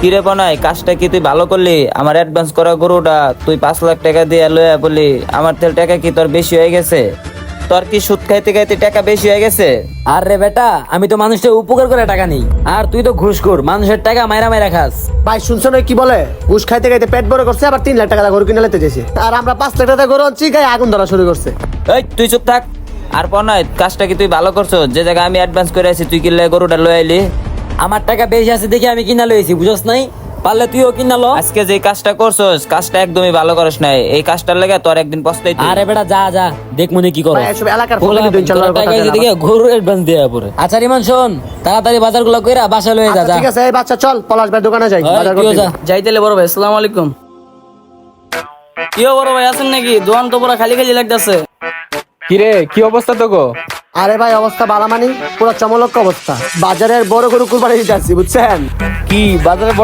কিরে বনাই কাজটা কি তুই ভালো করলি? আমার অ্যাডভান্স করা গরুটা তুই পাঁচ লাখ টাকা দিয়ে লইয়া বলি আমার তেল টাকা কি তোর বেশি হয়ে গেছে? তোর কি সুদ খাইতে খাইতে টাকা বেশি হয়ে গেছে? আর রে বেটা আমি তো মানুষের উপকার করে টাকা নেই। আর তুই তো ঘুষখোর মানুষের টাকা মাইরা মাইরা খাস। ভাই শুনছো না কি বলে? ঘুষ খাইতে খাইতে পেট বড় করছে আবার তিন লাখ টাকা গরু কিনে লেতে যেছে আর আমরা পাঁচ লাখ টাকা গরু আনছি গায়ে আগুন ধরা শুরু করছে। এই তুই চুপ থাক। আর বনাই কাজটা কি তুই ভালো করছ? যে জায়গায় আমি অ্যাডভান্স করে আছি তুই কিনলে গরুটা লই আইলি? আমার টাকা বেশি আছে দেখে আমি কিনা লইছি বুঝছ নাই? পারলে তুইও কিনা লো। আজকে যে কাজটা করছস কাজটা একদমই ভালো করিস নাই। এই কাজটার লেগে তোর একদিন পস্তাইতে আরে বেটা যা যা দেখ মনে কি করো। এসব এলাকার ফোনে কিন্তু ইনশাল্লাহ কথা বলে দিকে গরু অ্যাডভান্স দেয়া পরে আচ্ছা রিমান শোন তাড়াতাড়ি বাজারগুলো কইরা বাসা লয়ে যা আচ্ছা, যা। ঠিক আছে এই বাচ্চা চল পলাশ ভাই দোকানে যাই বাজার করতে। যা। যাইতেলে বড় ভাই আসসালামু আলাইকুম। কিও বড় ভাই আছেন নাকি? দোকান তো পুরো খালি খালি লাগতেছে। কিরে কি অবস্থা তো গো আরে ভাই, অবস্থা বালামানি, পুরো চমলক অবস্থা। বাজারের বড় গরু কুরবানি দিতে আসছি, বুঝছেন? কি? বাজারে